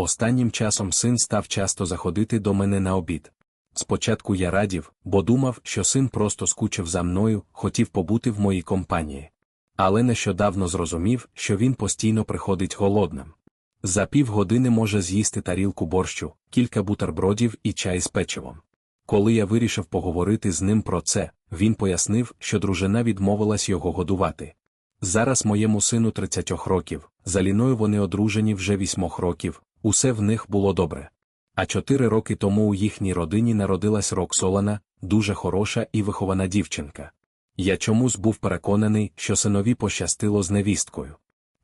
Останнім часом син став часто заходити до мене на обід. Спочатку я радів, бо думав, що син просто скучив за мною, хотів побути в моїй компанії. Але нещодавно зрозумів, що він постійно приходить голодним. За півгодини може з'їсти тарілку борщу, кілька бутербродів і чай з печивом. Коли я вирішив поговорити з ним про це, він пояснив, що дружина відмовилась його годувати. Зараз моєму сину 30 років, за ліною вони одружені вже 8 років, усе в них було добре. А чотири роки тому у їхній родині народилась Роксолана, дуже хороша і вихована дівчинка. Я чомусь був переконаний, що синові пощастило з невісткою.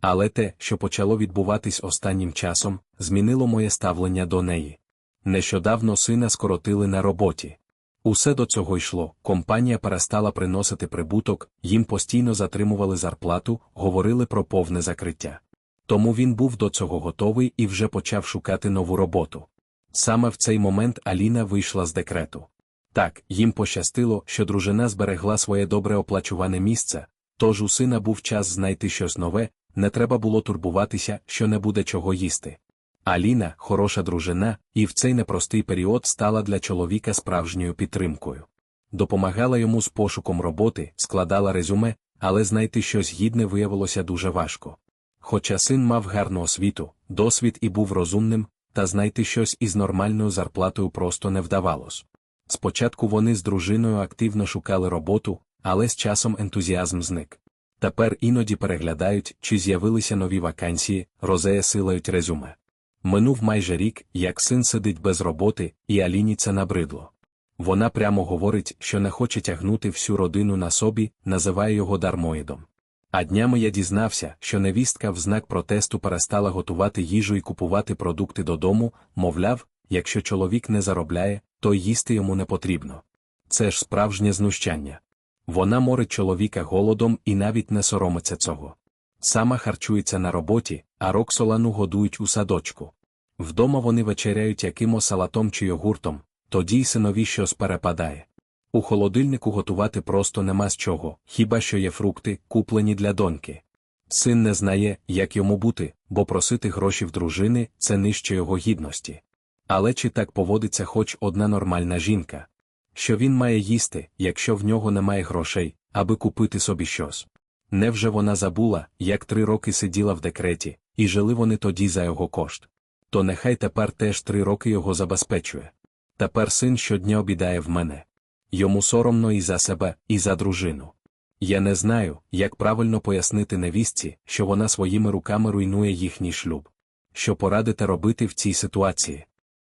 Але те, що почало відбуватись останнім часом, змінило моє ставлення до неї. Нещодавно сина скоротили на роботі. Усе до цього йшло, компанія перестала приносити прибуток, їм постійно затримували зарплату, говорили про повне закриття. Тому він був до цього готовий і вже почав шукати нову роботу. Саме в цей момент Аліна вийшла з декрету. Так, їм пощастило, що дружина зберегла своє добре оплачуване місце, тож у сина був час знайти щось нове, не треба було турбуватися, що не буде чого їсти. Аліна, хороша дружина, і в цей непростий період стала для чоловіка справжньою підтримкою. Допомагала йому з пошуком роботи, складала резюме, але знайти щось гідне виявилося дуже важко. Хоча син мав гарну освіту, досвід і був розумним, та знайти щось із нормальною зарплатою просто не вдавалось. Спочатку вони з дружиною активно шукали роботу, але з часом ентузіазм зник. Тепер іноді переглядають, чи з'явилися нові вакансії, розея силають резюме. Минув майже рік, як син сидить без роботи, і Аліні це набридло. Вона прямо говорить, що не хоче тягнути всю родину на собі, називає його дармоїдом. А днями я дізнався, що невістка в знак протесту перестала готувати їжу і купувати продукти додому, мовляв, якщо чоловік не заробляє, то їсти йому не потрібно. Це ж справжнє знущання. Вона морить чоловіка голодом і навіть не соромиться цього. Сама харчується на роботі, а Роксолану годують у садочку. Вдома вони вечеряють якимось салатом чи йогуртом, тоді й синові щось перепадає. У холодильнику готувати просто нема з чого, хіба що є фрукти, куплені для доньки. Син не знає, як йому бути, бо просити гроші в дружини це нижче його гідності. Але чи так поводиться хоч одна нормальна жінка? Що він має їсти, якщо в нього немає грошей, аби купити собі щось? Невже вона забула, як три роки сиділа в декреті, і жили вони тоді за його кошт? То нехай тепер теж три роки його забезпечує. Тепер син щодня обідає в мене. Йому соромно і за себе, і за дружину. Я не знаю, як правильно пояснити невістці, що вона своїми руками руйнує їхній шлюб. Що порадите робити в цій ситуації?